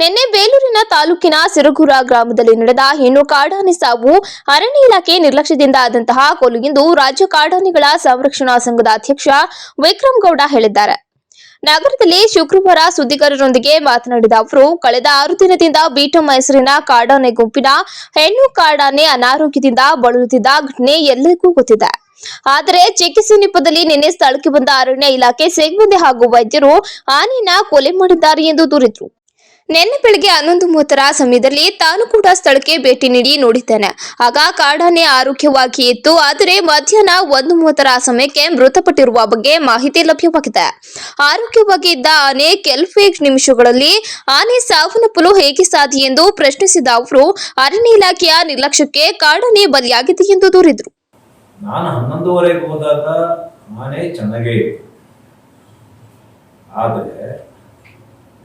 ನಿನ್ನೆ ಬೇಲೂರಿನ ತಾಲೂಕಿನ ಸಿರುಗುರ ಗ್ರಾಮದಲ್ಲಿ ನಡೆದ ಹೆಣ್ಣು ಕಾಡಾನೆ ಸಾವು ಅರಣ್ಯ ಇಲಾಖೆ ನಿರ್ಲಕ್ಷ್ಯದಿಂದ ಆದಂತಹ ಕೊಲು ಎಂದು ರಾಜ್ಯ ಕಾಡಾನೆಗಳ ಸಂರಕ್ಷಣಾ ಸಂಘದ ಅಧ್ಯಕ್ಷ ವಿಕ್ರಮ್ ಗೌಡ ಹೇಳಿದ್ದಾರೆ. ನಗರದಲ್ಲಿ ಶುಕ್ರವಾರ ಸುದ್ದಿಗಾರರೊಂದಿಗೆ ಮಾತನಾಡಿದ ಅವರು, ಕಳೆದ ಆರು ದಿನದಿಂದ ಬೀಟಂ ಮೈಸೂರಿನ ಕಾಡಾನೆ ಗುಂಪಿನ ಹೆಣ್ಣು ಕಾಡಾನೆ ಅನಾರೋಗ್ಯದಿಂದ ಬಳಲುತ್ತಿದ್ದ ಘಟನೆ ಎಲ್ಲರಿಗೂ ಗೊತ್ತಿದೆ. ಆದರೆ ಚಿಕಿತ್ಸೆ ನೆಪದಲ್ಲಿ ನಿನ್ನೆ ಸ್ಥಳಕ್ಕೆ ಬಂದ ಅರಣ್ಯ ಇಲಾಖೆ ಸಿಬ್ಬಂದಿ ಹಾಗೂ ವೈದ್ಯರು ಆನೆಯನ್ನ ಕೊಲೆ ಮಾಡಿದ್ದಾರೆ ಎಂದು ದೂರಿದ್ರು. ನಿನ್ನೆ ಬೆಳಗ್ಗೆ ಹನ್ನೊಂದು ಮೂವತ್ತರ ಸಮಯದಲ್ಲಿ ತಾನು ಕೂಡ ಸ್ಥಳಕ್ಕೆ ಭೇಟಿ ನೀಡಿ ನೋಡಿದ್ದೇನೆ. ಆಗ ಕಾಡಾನೆ ಆರೋಗ್ಯವಾಗಿ ಇತ್ತು, ಆದರೆ ಮಧ್ಯಾಹ್ನ ಒಂದು ಮೂವತ್ತರ ಸಮಯಕ್ಕೆ ಮೃತಪಟ್ಟಿರುವ ಬಗ್ಗೆ ಮಾಹಿತಿ ಲಭ್ಯವಾಗಿದೆ. ಆರೋಗ್ಯವಾಗಿ ಇದ್ದ ಆನೆ ಕೆಲವೇ ನಿಮಿಷಗಳಲ್ಲಿ ಆನೆ ಸಾವನ್ನಪ್ಪಲು ಹೇಗೆ ಸಾಧ್ಯ ಎಂದು ಪ್ರಶ್ನಿಸಿದ ಅವರು, ಅರಣ್ಯ ಇಲಾಖೆಯ ನಿರ್ಲಕ್ಷ್ಯಕ್ಕೆ ಕಾಡಾನೆ ಬಲಿಯಾಗಿದೆ ಎಂದು ದೂರಿದರು. ಆದರೆ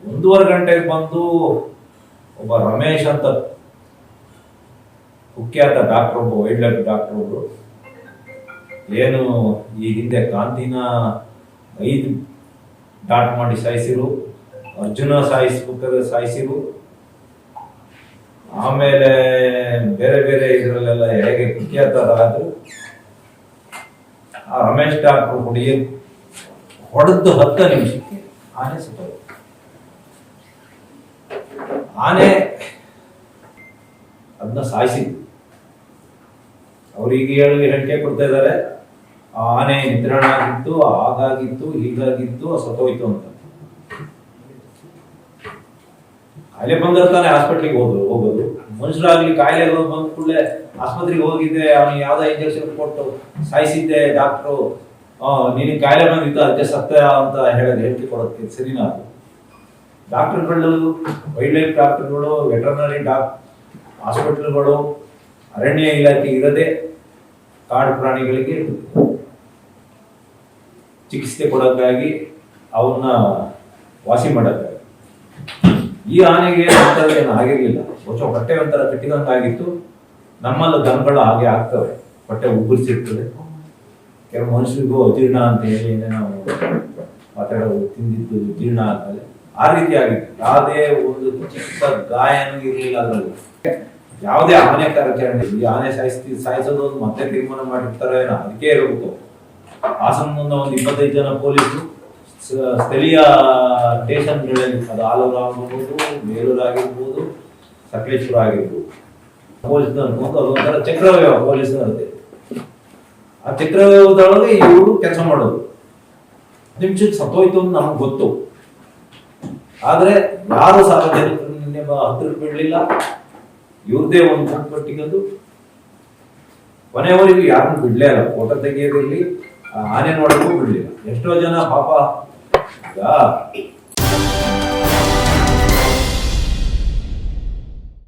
ಒಂದೂವರೆ ಗಂಟೆಗೆ ಬಂದು ಒಬ್ಬ ರಮೇಶ್ ಅಂತ ಕುಖ್ಯಾತ ಡಾಕ್ಟರ್ ಒಬ್ಬ ವೈಲ್ಡ್ ಲೈಫ್ ಡಾಕ್ಟರ್ ಒಬ್ರು. ಏನು ಈ ಹಿಂದೆ ಕಾಂತಿನ ಐದು ಡಾಟ್ ಮಾಡಿ ಸಾಯಿಸಿರು, ಅರ್ಜುನ ಸಾಯಿಸ್ಬೇಕಾದ್ರೆ ಸಾಯಿಸಿರು. ಆಮೇಲೆ ಬೇರೆ ಬೇರೆ ಇದರಲ್ಲೆಲ್ಲ ಹೇಗೆ ಕುಖ್ಯಾತರಾದ್ರು. ಆ ರಮೇಶ್ ಡಾಕ್ಟರ್ ಹುಡುಗಿ ಹೊಡೆದು ಹತ್ತು ನಿಮಿಷಕ್ಕೆ ಆನೆ ಸುತ್ತೋಯ್ತು. ಆನೆ ಅದನ್ನ ಸಾಯಿಸಿದ್ರು ಅವ್ರಿಗೆ ಹೇಳಿ ಹೇಳಿಕೆ ಕೊಡ್ತಾ ಇದ್ದಾರೆ. ಆನೆ ನಿದ್ರಾಣ ಆಗಿತ್ತು ಹಾಗಾಗಿತ್ತು, ಹೀಗಾಗಿತ್ತು, ಸತ್ತೋಯ್ತು ಅಂತ. ಕಾಯಿಲೆ ಬಂದ್ರೆ ತಾನೆ ಹಾಸ್ಪಿಟ್ಲಿಗೆ ಹೋದ್ರು ಹೋಗೋದು. ಮನುಷ್ಯರಾಗ್ಲಿ ಕಾಯಿಲೆ ಬಂದ ಕೂಡಲೇ ಆಸ್ಪತ್ರೆಗೆ ಹೋಗಿದ್ದೆ, ಅವ್ನಿಗೆ ಯಾವ್ದೋ ಇಂಜೆಕ್ಷನ್ ಕೊಟ್ಟು ಸಾಯಿಸಿದ್ದೆ ಡಾಕ್ಟ್ರು ನಿನಗೆ ಕಾಯಿಲೆ ಬಂದಿತ್ತು ಅದಕ್ಕೆ ಸತ್ತ ಅಂತ ಹೇಳೋದು ಹೇಳ್ತಿ ಕೊಡೋದಕ್ಕೆ ಸರಿನಾ ಅದು? ಡಾಕ್ಟರ್ಗಳು ವೈಲ್ಡ್ ಲೈಫ್ ಡಾಕ್ಟರ್ಗಳು, ವೆಟರ್ನರಿ ಡಾಕ್, ಹಾಸ್ಪಿಟಲ್ಗಳು, ಅರಣ್ಯ ಇಲಾಖೆ ಇರದೆ ಕಾಡು ಪ್ರಾಣಿಗಳಿಗೆ ಚಿಕಿತ್ಸೆ ಕೊಡೋಕ್ಕಾಗಿ ಅವನ್ನ ವಾಸಿ ಮಾಡೋಕ್ಕಾಗಿ. ಈ ಆನೆಗೆ ಏನು ಆಗಿರಲಿಲ್ಲ. ಹೊಸ ಹೊಟ್ಟೆ ಒಂಥರ ಕಟ್ಟಿದಂಗೆ ಆಗಿತ್ತು ನಮ್ಮಲ್ಲಿ ದನಗಳು ಹಾಗೆ ಆಗ್ತವೆ. ಹೊಟ್ಟೆ ಉಬ್ಬರಿಸಿರ್ತದೆ ಕೆಲವು ಮನುಷ್ಯರಿಗೂ ಅಜೀರ್ಣ ಅಂತ ಹೇಳಿ ಏನೇನೋ ಮಾತಾಡೋದು, ತಿಂದಿದ್ದು ಜೀರ್ಣ ಆಗ್ತದೆ. ಆ ರೀತಿಯಾಗಿ ಯಾವುದೇ ಒಂದು ಚಿಕ್ಕ ಗಾಯನ ಇರಲಿಲ್ಲ ಅದರಲ್ಲಿ. ಯಾವುದೇ ಆನೆ ಕಾರ್ಯಾಚರಣೆ ಈ ಆನೆ ಸಾಯಿಸ್ತಿ, ಸಾಯಿಸೋದು ಒಂದು ಮತ್ತೆ ತೀರ್ಮಾನ ಮಾಡಿರ್ತಾರೆ ಏನೋ ಅದಕ್ಕೆ ಇರಬೇಕು. ಸಂಬಂಧ ಒಂದು ಇಪ್ಪತ್ತೈದು ಜನ ಪೊಲೀಸರು ಸ್ಥಳೀಯ ಸ್ಟೇಷನ್ಗಳಲ್ಲಿ ಅದು ಆಲೂರು ಆಗಿರ್ಬೋದು ಬೇಲೂರು ಆಗಿರ್ಬೋದು ಸಕಲೇಶ್ವರ ಆಗಿರ್ಬೋದು. ಪೊಲೀಸ್ ಅನ್ಕೊಂಡು ಅದೊಂಥರ ಚಕ್ರವ್ಯೂಹ ಪೊಲೀಸ್ ಇರುತ್ತೆ ಆ ಚಕ್ರವ್ಯೂಹದೊಳಗೆ ಇವರು ಕೆಲಸ ಮಾಡೋದು. ನಿಮಿಷಕ್ಕೆ ಸತ್ತೋಯ್ತು ಅಂತ ನಮ್ಗೆ ಗೊತ್ತು. ಆದ್ರೆ ಯಾರು ಸಾರ್ವಜನಿಕರು ನಿನ್ನೆ ಹತ್ತಿರ ಬಿಡ್ಲಿಲ್ಲ ಇವ್ರದೇ ಒಂದು ಪಟ್ಟಿಗದು ಕೊನೆಯವರೆಗೂ ಯಾರನ್ನು ಬಿಡ್ಲೇ ಇಲ್ಲ ಫೋಟೋ ತೆಗೆಯೋದಿರಲಿ ಆನೆ ನೋಡಕ್ಕೂ ಬಿಡ್ಲಿಲ್ಲ. ಎಷ್ಟೋ ಜನ ಪಾಪ.